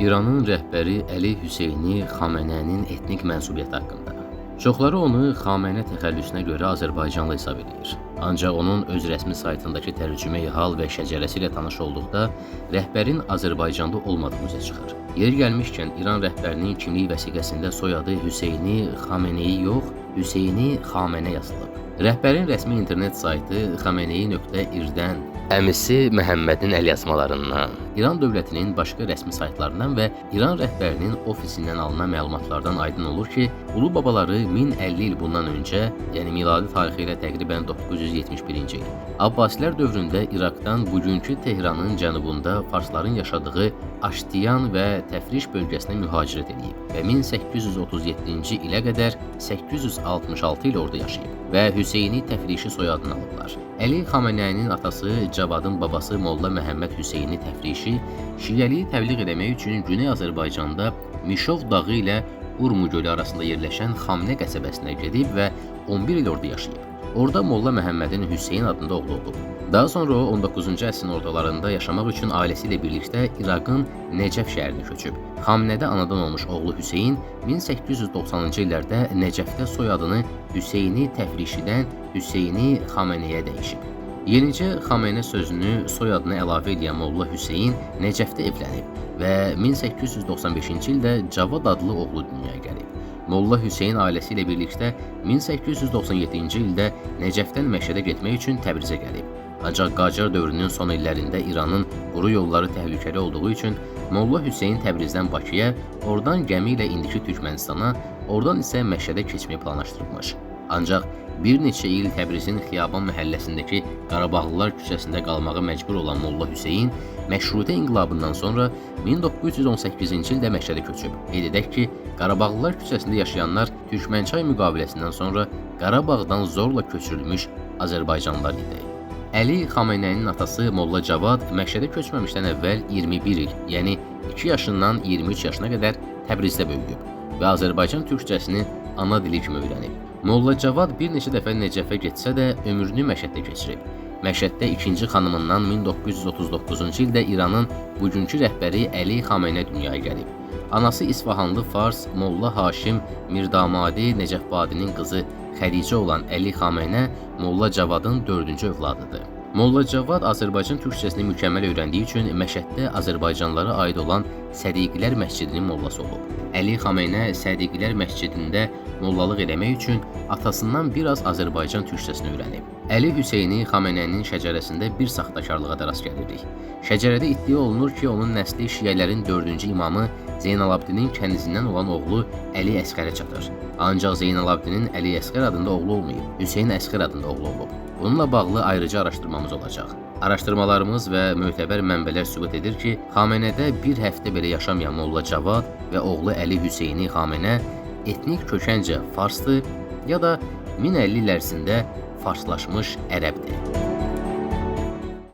İranın rəhbəri Əli Hüseyni Xameneinin etnik mənsubiyyəti haqqında. Çoxları onu Xamenə təxəllüsünə görə Azərbaycanlı hesab edir. Ancaq onun öz rəsmi saytındakı tərcümeyi hal və şəcərəsi ilə tanış olduqda rəhbərin Azərbaycanlı olmadığı üzə çıxır. Yeri gəlmişkən İran rəhbərinin kimlik vəsiqəsində soyadı Hüseyni Xameneyi yox, Hüseyni Xamenə yazılıb. Rəhbərin rəsmi internet saytı xameneyi.ir-dən əmisi Məhəmmədin əlyazmalarından, İran dövlətinin başqa rəsmi saytlarından və İran rəhbərinin ofisindən alınan məlumatlardan aydın olur ki, ulu babaları 1050 il bundan öncə, yəni miladi tarixi ilə təqribən 971-ci il, Abbasilər dövründə İraqdan bugünkü Tehranın cənubunda farsların yaşadığı Aştiyan və Təfriş bölgəsinə mühacirət edib və 1837-ci ilə qədər 866 il orada yaşayıb və Hüseyni Təfrişi soyadını alıblar. Əli Xameneyinin atası Cavadın babası Molla Məhəmməd Hüseyni Təfrişi Şiəliyi təbliğ etmək üçün Güney Azərbaycanda Mişov dağı ilə Urmu gölü arasında yerləşən Xamnə qəsəbəsinə gedib və 11 il orada yaşayıb. Orada Molla Məhəmmədin Hüseyn adında oğlu olub. Daha sonra o 19-cu əsrin ortalarında yaşamaq üçün ailəsi ilə birlikdə İraqın Nəcəf şəhərinə köçüb. Xamnədə anadan olmuş oğlu Hüseyn 1890-cı illərdə Nəcəfdə soyadını Hüseyni Təfrişidən Hüseyni Xameneyə dəyişib. Yenicə Xamenə sözünü soyadına əlavə edən Molla Hüseyn Nəcəfdə evlənib və 1895-ci ildə Cavad adlı oğlu dünyaya gəlib. Molla Hüseyn ailəsi ilə birlikdə 1897-ci ildə Nəcəfdən Məşədə getmək üçün Təbrizə gəlib. Ancaq Qacar dövrünün son illərində İranın quru yolları təhlükəli olduğu üçün Molla Hüseyn Təbrizdən Bakıya, oradan gəmi ilə indiki Türkmənistana, oradan isə Məşədə keçməyi planlaşdırılmış. Ancaq bir neçə il Təbrizin Xiyaban məhəlləsindəki Qarabağlılar küçəsində qalmağa məcbur olan Molla Hüseyn Məşrutə inqilabından sonra 1918-ci ildə Məşədə köçüb. Qeyd edək ki, Qarabağlılar küçəsində yaşayanlar Türkmənçay müqaviləsindən sonra Qarabağdan zorla köçürülmüş Azərbaycanlılar idi. Əli Xameneyinin atası Molla Cavad Məşədə köçməmişdən əvvəl 21 il, yəni 2 yaşından 23 yaşına qədər Təbrizdə böyüyüb və Azərbaycan türkcəsini ana dili kimi öyrənib. Molla Cavad bir neçə dəfə Nəcəfə getsə də ömrünü Məşəddə keçirib. Məşəddə ikinci xanımından 1939-cu ildə İranın bugünkü rəhbəri Əli Xameney dünyaya gəlib. Anası İsfahanlı Fars Molla Haşim Mirdamadi Nəcəfbadinin qızı Xədicə olan Əli Xameney Molla Cavadın dördüncü övladıdır. Molla Cavad Azərbaycan türkcəsini mükəmməl öyrəndiyi üçün Məşəddə Azərbaycanlılara aid olan Sədiqlər məscidinin mollası olub. Əli Xameney Sədiqlər məscidində mollalıq eləmək üçün atasından biraz Azərbaycan türkcəsini öyrənib. Əli Hüseyni Xameneyinin şəcərəsində bir saxtakarlığa da rast gəlirik. Şəcərədə iddia olunur ki, onun nəsli şiələrin dördüncü imamı Zeynalabdinin kənizindən olan oğlu Əli Əsqərə çatır. Ancaq Zeynalabdinin Əli Əsqər adında oğlu olmayıb, Hüseyn Əsqər adında oğlu olub. Bununla bağlı ayrıca araşdırmamız olacaq. Araşdırmalarımız və mötəbər mənbələr sübut edir ki, Xamenədə bir həftə belə yaşamayan Molla Cavad və oğlu Əli Hüseyni Xamenə etnik kökəncə farsdır ya da 1050 il ərzində farslaşmış ərəbdir.